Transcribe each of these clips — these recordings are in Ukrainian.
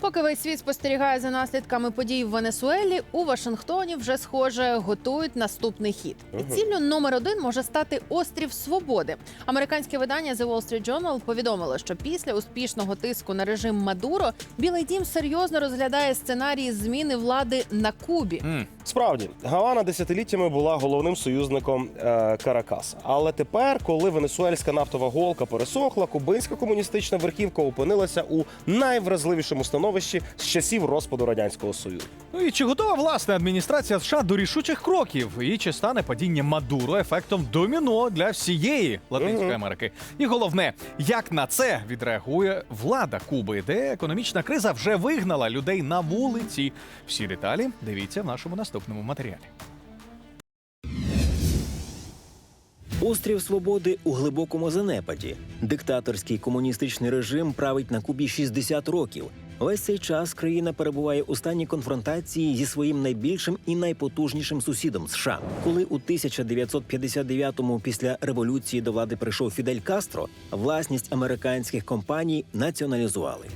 Поки весь світ спостерігає за наслідками подій в Венесуелі, у Вашингтоні вже схоже готують наступний хід. Ціллю номер один може стати острів Свободи. Американське видання The Wall Street Journal повідомило, що після успішного тиску на режим Мадуро Білий Дім серйозно розглядає сценарії зміни влади на Кубі. Справді, Гавана десятиліттями була головним союзником е, Каракаса. Але тепер, коли венесуельська нафтова голка пересохла, кубинська комуністична верхівка опинилася у найвразливішому становищі з часів розпаду радянського союзу. Ну і чи готова власне адміністрація США до рішучих кроків? І чи стане падіння Мадуро ефектом доміно для всієї Латинської. Америки? І головне, як на це відреагує влада Куби, де економічна криза вже вигнала людей на вулиці? Всі деталі дивіться в нашому наступному матеріалі. Острів Свободи у глибокому занепаді. Диктаторський комуністичний режим править на Кубі 60 років. Весь цей час країна перебуває у стані конфронтації зі своїм найбільшим і найпотужнішим сусідом США. Коли у 1959-му після революції до влади прийшов Фідель Кастро, власність американських компаній націоналізували.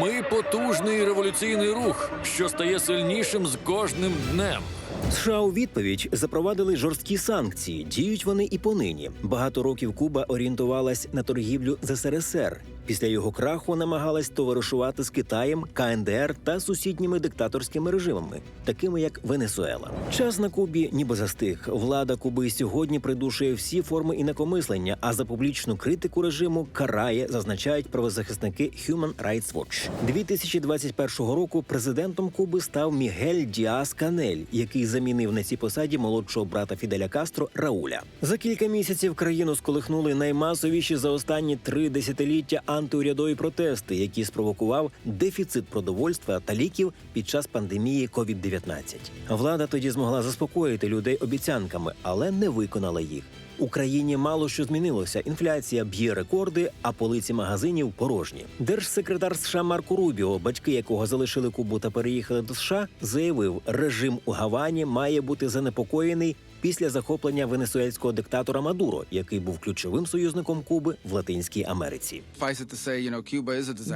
Ми потужний революційний рух, що стає сильнішим з кожним днем. США у відповідь запровадили жорсткі санкції. Діють вони і понині. Багато років Куба орієнтувалась на торгівлю з СРСР. Після його краху намагалась товаришувати з Китаєм, КНДР та сусідніми диктаторськими режимами, такими як Венесуела. Час на Кубі ніби застиг. Влада Куби сьогодні придушує всі форми інакомислення, а за публічну критику режиму карає, зазначають правозахисники Human Rights Watch. 2021 року президентом Куби став Мігель Діас Канель, який замінив на цій посаді молодшого брата Фіделя Кастро Рауля. За кілька місяців країну сколихнули наймасовіші за останні три десятиліття антиурядові протести, які спровокував дефіцит продовольства та ліків під час пандемії COVID-19. Влада тоді змогла заспокоїти людей обіцянками, але не виконала їх. У країні мало що змінилося. Інфляція б'є рекорди, а полиці магазинів порожні. Держсекретар США Марко Рубіо, батьки якого залишили Кубу та переїхали до США, заявив, режим у Гавані має бути занепокоєний після захоплення венесуельського диктатора Мадуро, який був ключовим союзником Куби в Латинській Америці.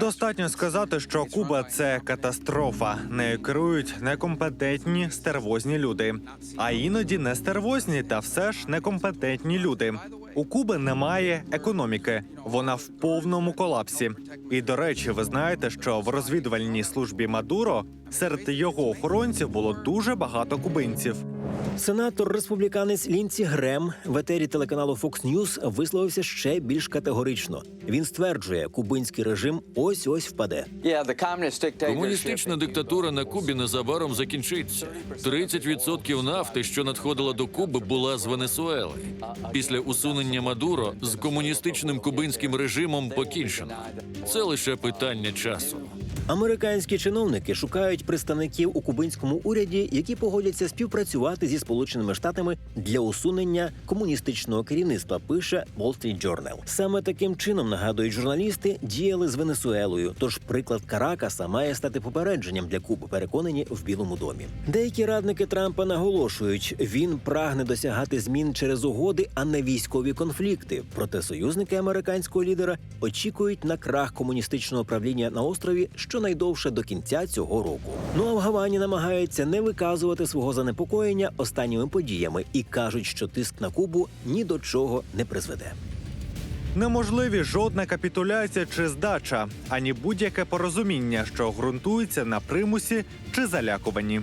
Достатньо сказати, що Куба це катастрофа. Нею керують некомпетентні стервозні люди, а іноді не стервозні, та все ж некомпетентні люди. У Куби немає економіки, вона в повному колапсі. І до речі, ви знаєте, що в розвідувальній службі Мадуро серед його охоронців було дуже багато кубинців. Сенатор республіканець Лінці Грем в етері телеканалу Fox News висловився ще більш категорично. Він стверджує, кубинський режим ось ось впаде. Комуністична диктатура на Кубі незабаром закінчиться. 30% нафти, що надходила до Куби, була з Венесуели. Після усунення Мадуро з комуністичним кубинським режимом покінчено. Це лише питання часу. Американські чиновники шукають представників у кубинському уряді, які погодяться співпрацювати зі сполученими штатами для усунення комуністичного керівництва. Пише Wall Street Journal. Саме таким чином нагадують журналісти, діяли з Венесуелою. Тож приклад Каракаса має стати попередженням для Куби, переконані в Білому домі. Деякі радники Трампа наголошують, він прагне досягати змін через угоди, а не військові конфлікти. Проте союзники американського лідера очікують на крах комуністичного правління на острові щонайдовше до кінця цього року. Ну а в Гавані намагаються не виказувати свого занепокоєння останніми подіями і кажуть, що тиск на Кубу ні до чого не призведе. Неможливі жодна капітуляція чи здача, ані будь-яке порозуміння, що ґрунтується на примусі чи залякуванні.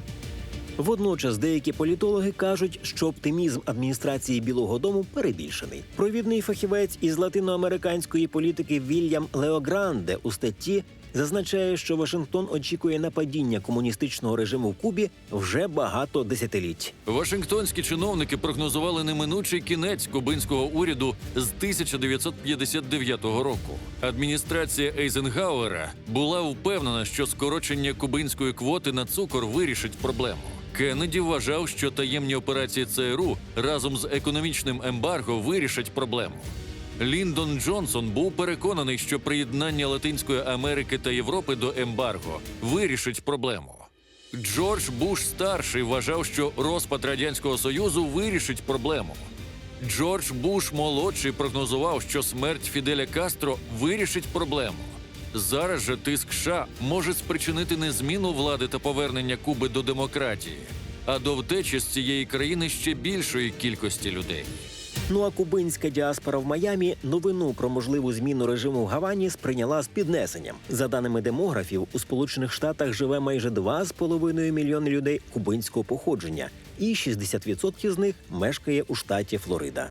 Водночас деякі політологи кажуть, що оптимізм адміністрації Білого Дому перебільшений. Провідний фахівець із латиноамериканської політики Вільям Леогранде у статті зазначає, що Вашингтон очікує на падіння комуністичного режиму в Кубі вже багато десятиліть. Вашингтонські чиновники прогнозували неминучий кінець кубинського уряду з 1959 року. Адміністрація Ейзенгауера була впевнена, що скорочення кубинської квоти на цукор вирішить проблему. Кеннеді вважав, що таємні операції ЦРУ разом з економічним ембарго вирішать проблему. Ліндон Джонсон був переконаний, що приєднання Латинської Америки та Європи до ембарго вирішить проблему. Джордж Буш старший вважав, що розпад радянського союзу вирішить проблему. Джордж Буш молодший прогнозував, що смерть Фіделя Кастро вирішить проблему. Зараз же тиск США може спричинити не зміну влади та повернення Куби до демократії, а до втечі з цієї країни ще більшої кількості людей. Ну а кубинська діаспора в Майамі новину про можливу зміну режиму в Гавані сприйняла з піднесенням. За даними демографів, у Сполучених Штатах живе майже 2,5 мільйони людей кубинського походження, і 60% з них мешкає у штаті Флорида.